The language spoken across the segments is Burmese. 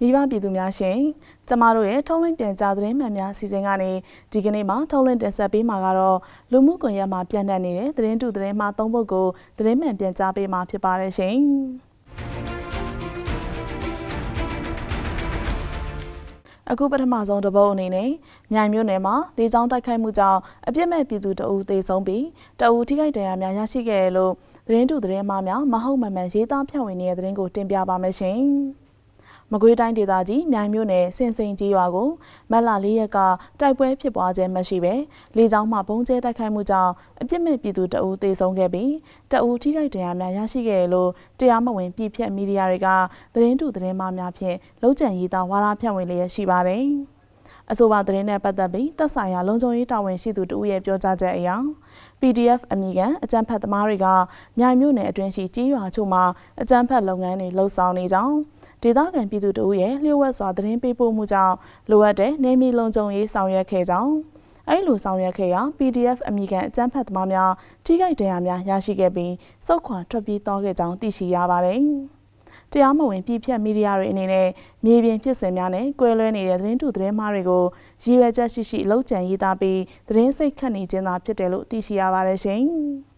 မိဘပြည်သူများရှင်ကျမတို့ရဲ့ထုံးလင်းပြန်ကြားသတင်းမှန်များစီစဉ်ကနေဒီကနေ့မှာထုံးလင်းတင်ဆက်ပေးမှာကတော့လူမှုကွန်ရက်မှာပြန့်နှံ့နေတဲ့သတင်းတူသတင်းမှာသုံးပုဒ်ကိုသတင်းမှန်ပြန်ကြားပေးမှာဖြစ်ပါတယ်ရှင်အခုပထမဆုံးတစ်ပုတ်အနေနဲ့မြိုင်မြို့နယ်မှာလေကြောင်းတိုက်ခိုက်မှုကြောင့်အပြစ်မဲ့ပြည်သူတအူသေဆုံးပြီးတအူထိခိုက်ဒဏ်ရာများရရှိခဲ့တယ်လို့သတင်းတူသတင်းမှားများမဟုတ်မမှန်ရေးသားဖြန့်ဝေနေတဲ့သတင်းကိုတင်ပြပါမယ်ရှင်။ မကွေးတိုင်းဒေသကြီးမြိုင်မြို့နယ်စင်စိန်ကြီးရွာကိုမက်လာ၄ရက်ကတိုက်ပွဲဖြစ်ပွားခြင်းမရှိဘဲလေကြောင်းမှပုံကျဲတိုက်ခိုက်မှုကြောင့်အပြစ်မဲ့ပြည်သူတအူသေဆုံးခဲ့ပြီးတအူထိခိုက်ဒဏ်ရာများရရှိခဲ့တယ်လို့တရားမဝင်ပြည်ဖြတ်မီဒီယာတွေကသတင်းတူသတင်းမှားများဖြင့်လုံးကျန်ရေးသားဝါဒဖြန့်ဝေလျက်ရှိပါတယ်။ အဆိုပါသတင်းနဲ့ပတ်သက်ပြီးသက်ဆိုင်ရာလုံခြုံရေးတာဝန်ရှိသူတို့ရဲ့ပြောကြားချက်အရ PDF အမိခံအကြမ်းဖက်သမားတွေကမြိုင်မြို့နယ်အတွင်းရှိကြီးရွာချို့မှာအကြမ်းဖက်လုပ်ငန်းတွေလှုပ်ဆောင်နေကြောင်းဒေသခံပြည်သူတို့ရဲ့လျှို့ဝှက်စွာသတင်းပေးပို့မှုကြောင့်လိုအပ်တဲ့နေမီလုံခြုံရေးဆောင်ရွက်ခဲ့ကြောင်းအဲ့လိုဆောင်ရွက်ခဲ့ရာ PDF အမိခံအကြမ်းဖက်သမားများထိခိုက်ဒဏ်ရာများရရှိခဲ့ပြီးစုခွာထွက်ပြေးသွားခဲ့ကြောင်းသိရှိရပါတယ်။ တရားမဝင်ပြည်ဖြတ်မီဒီယာတွေအနေနဲ့မြေပြင်ဖြစ်စဉ်များနဲ့ကွဲလွဲနေတဲ့သတင်းတူသတင်းမှားတွေကိုရည်ရွယ်ချက်ရှိရှိလှုပ်ကြံရေးသားပြီးသတင်းစိတ်ခတ်နေခြင်းသာဖြစ်တယ်လို့သိရှိရပါတယ်ရှင်။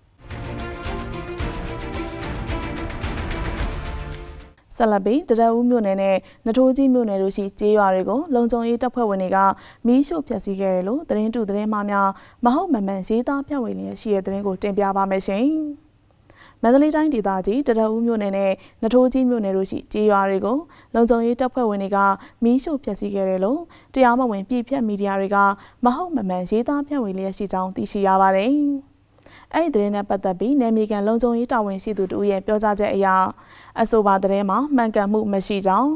ဆက်လက်ပြီးတရဦးမြို့နယ်နဲ့နထိုးကြီးမြို့နယ်တို့ရှိကျေးရွာတွေကိုလုံခြုံရေးတပ်ဖွဲ့ဝင်တွေကမီးရှို့ဖျက်ဆီးခဲ့တယ်လို့သတင်းတူသတင်းမှားများမဟုတ်မမှန်ရေးသားပြဝင်လျက်ရှိတဲ့သတင်းကိုတင်ပြပါမယ်ရှင်။ မန္တလေးတိုင်းဒေသကြီးတရဦးမြို့နယ်နဲ့နထိုးကြီးမြို့နယ်တို့ရှိကြေးရွာတွေကိုလုံခြုံရေးတပ်ဖွဲ့ဝင်တွေကမီးရှို့ဖျက်ဆီးခဲ့တယ်လို့တရားမဝင်ပြည်ဖြတ်မီဒီယာတွေကမဟုတ်မမှန်ရေးသားပြန့်ဝေလျက်ရှိကြောင်းသိရှိရပါတယ်။အဲ့ဒီသတင်းနဲ့ပတ်သက်ပြီးနယ်မြေကန်လုံခြုံရေးတာဝန်ရှိသူတို့ရဲ့ပြောကြားချက်အရအဆိုပါသတင်းမှာမှန်ကန်မှုမရှိကြောင်း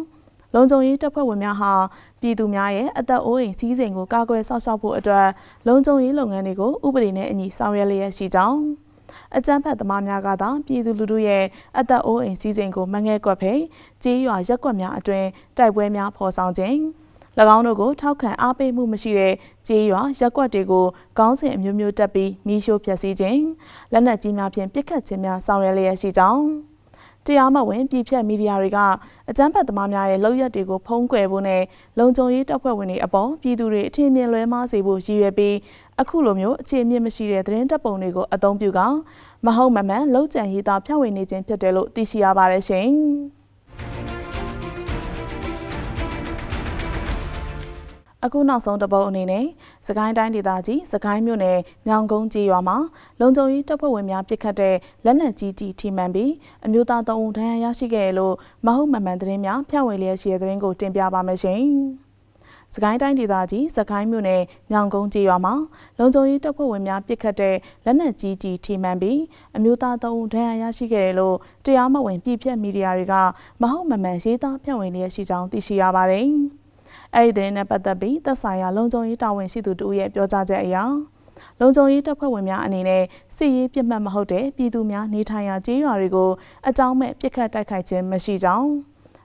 လုံခြုံရေးတပ်ဖွဲ့ဝင်များဟာပြည်သူများရဲ့အသက်အိုးအိမ်စည်းစိမ်ကိုကာကွယ်စောင့်ရှောက်ဖို့အတွက်လုံခြုံရေးလုပ်ငန်းတွေကိုဥပဒေနဲ့အညီဆောင်ရွက်လျက်ရှိကြောင်း အကြမ်းဖက်သမားများကသာပြည်သူလူထုရဲ့အသက်အိုးအိမ်စည်းစိမ်ကိုမငဲ့ကွက်ဖိကြေးရွာရက်ကွက်များအတွင်တိုက်ပွဲများဖော်ဆောင်ခြင်း၎င်းတို့ကိုထောက်ခံအားပေးမှုမရှိတဲ့ကြေးရွာရက်ကွက်တွေကိုကောင်းစဉ်အမျိုးမျိုးတက်ပြီးမီးရှို့ဖျက်ဆီးခြင်းလက်နက်ကြီးများဖြင့်ပစ်ခတ်ခြင်းများဆောင်ရွက်လျက်ရှိကြောင်း တရားမဝင်ပြည်ဖြတ်မီဒီယာတွေကအကြမ်းဖက်သမားများရဲ့လုပ်ရက်တွေကိုဖုံးကွယ်ဖို့နဲ့လုံခြုံရေးတပ်ဖွဲ့ဝင်တွေအပေါ်ပြည်သူတွေအထင်မြင်လွဲမှားစေဖို့ရည်ရွယ်ပြီးအခုလိုမျိုးအခြေအမြစ်မရှိတဲ့သတင်းတပ်ပုံတွေကိုအသုံးပြုကမဟုတ်မမှန်လုံခြံရေးသားဖြန့်ဝေနေခြင်းဖြစ်တယ်လို့သိရှိရပါတယ်ရှင်။ အခုနောက်ဆုံးတပုတ်အနေနဲ့စကိုင်းတိုင်းဒေသကြီးစကိုင်းမြို့နယ်ညောင်ကုန်းကြီးရွာမှာလုံခြုံရေးတပ်ဖွဲ့ဝင်များပစ်ခတ်တဲ့လက်နက်ကြီးကြီးထိမှန်ပြီးအမျိုးသား၃ဦးဒဏ်ရာရရှိခဲ့လို့မဟုတ်မမှန်သတင်းများဖြန့်ဝေလျက်ရှိတဲ့သတင်းကိုတင်ပြပါမယ်ရှင်။စကိုင်းတိုင်းဒေသကြီးစကိုင်းမြို့နယ်ညောင်ကုန်းကြီးရွာမှာလုံခြုံရေးတပ်ဖွဲ့ဝင်များပစ်ခတ်တဲ့လက်နက်ကြီးကြီးထိမှန်ပြီးအမျိုးသား၃ဦးဒဏ်ရာရရှိခဲ့တယ်လို့တရားမဝင်ပြည်ဖြတ်မီဒီယာတွေကမဟုတ်မမှန်ရေးသားဖြန့်ဝေလျက်ရှိကြောင်းသိရှိရပါတယ်။ အဲ့ဒီတဲ့နဲ့ပတ်သက်ပြီးသက်ဆိုင်ရာလုံခြုံရေးတာဝန်ရှိသူတို့ရဲ့ပြောကြားချက်အရလုံခြုံရေးတပ်ဖွဲ့ဝင်များအနေနဲ့စစ်ရေးပြစ်မှတ်မဟုတ်တဲ့ပြည်သူများနေထိုင်ရာကျေးရွာတွေကိုအကြောင်းမဲ့ပြစ်ခတ်တိုက်ခိုက်ခြင်းမရှိကြောင်း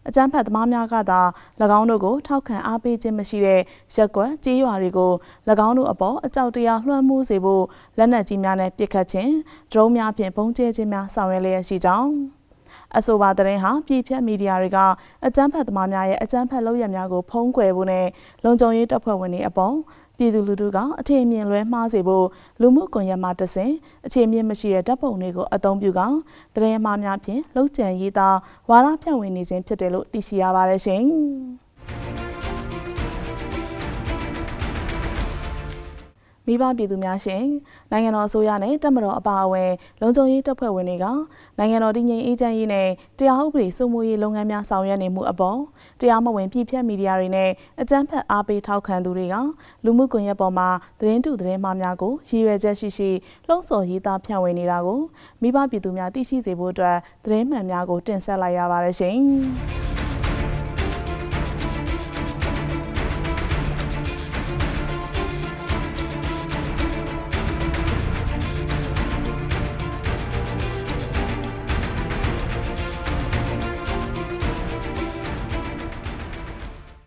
အကြမ်းဖက်သမားများကသာ၎င်းတို့ကိုထောက်ခံအားပေးခြင်းမရှိတဲ့ရက်ကွက်ကြေးရွာတွေကို၎င်းတို့အပေါ်အကြောက်တရားလွှမ်းမိုးစေဖို့လက်နက်ကြီးများနဲ့ပစ်ခတ်ခြင်းဒရုန်းများဖြင့်ပုံကျဲခြင်းများဆောင်ရွက်လျက်ရှိကြောင်း အဆိုပါသတင်းဟာပြည်ဖြတ်မီဒီယာတွေကအကြမ်းဖက်သမားများရဲ့အကြမ်းဖက်လုပ်ရများကိုဖုံးကွယ်ဖို့နဲ့လုံခြုံရေးတပ်ဖွဲ့ဝင်တွေအပေါ်ပြည်သူလူထုကအထင်မြင်လွဲမှားစေဖို့လူမှုကွန်ရက်မှာတဆင်အခြေမြင့်မရှိတဲ့ဓာတ်ပုံတွေကိုအသုံးပြုကသတင်းမှားများဖြင့်လှုပ်ကြံရေးသားဝါဒဖြန့်ဝေနေခြင်းဖြစ်တယ်လို့သိရှိရပါတယ်ရှင်။ မိဘပြည်သူများရှင်နိုင်ငံတော်အစိုးရနဲ့တပ်မတော်အပါအဝင်လုံခြုံရေးတပ်ဖွဲ့ဝင်တွေကနိုင်ငံတော်တည်ငြိမ်အေးချမ်းရေးနဲ့တရားဥပဒေစိုးမိုးရေးလုပ်ငန်းများဆောင်ရွက်နေမှုအပေါ်တရားမဝင်ပြည်ဖြတ်မီဒီယာတွေနဲ့အကြမ်းဖက်အားပေးထောက်ခံသူတွေကလူမှုကွန်ရက်ပေါ်မှာသတင်းတူသတင်းမှားများကိုရည်ရွယ်ချက်ရှိရှိလှုံ့ဆော်ရေးသားဖြန့်ဝေနေတာကိုမိဘပြည်သူများသိရှိစေဖို့အတွက်သတင်းမှန်များကိုတင်ဆက်လိုက်ရပါတယ်ရှင်။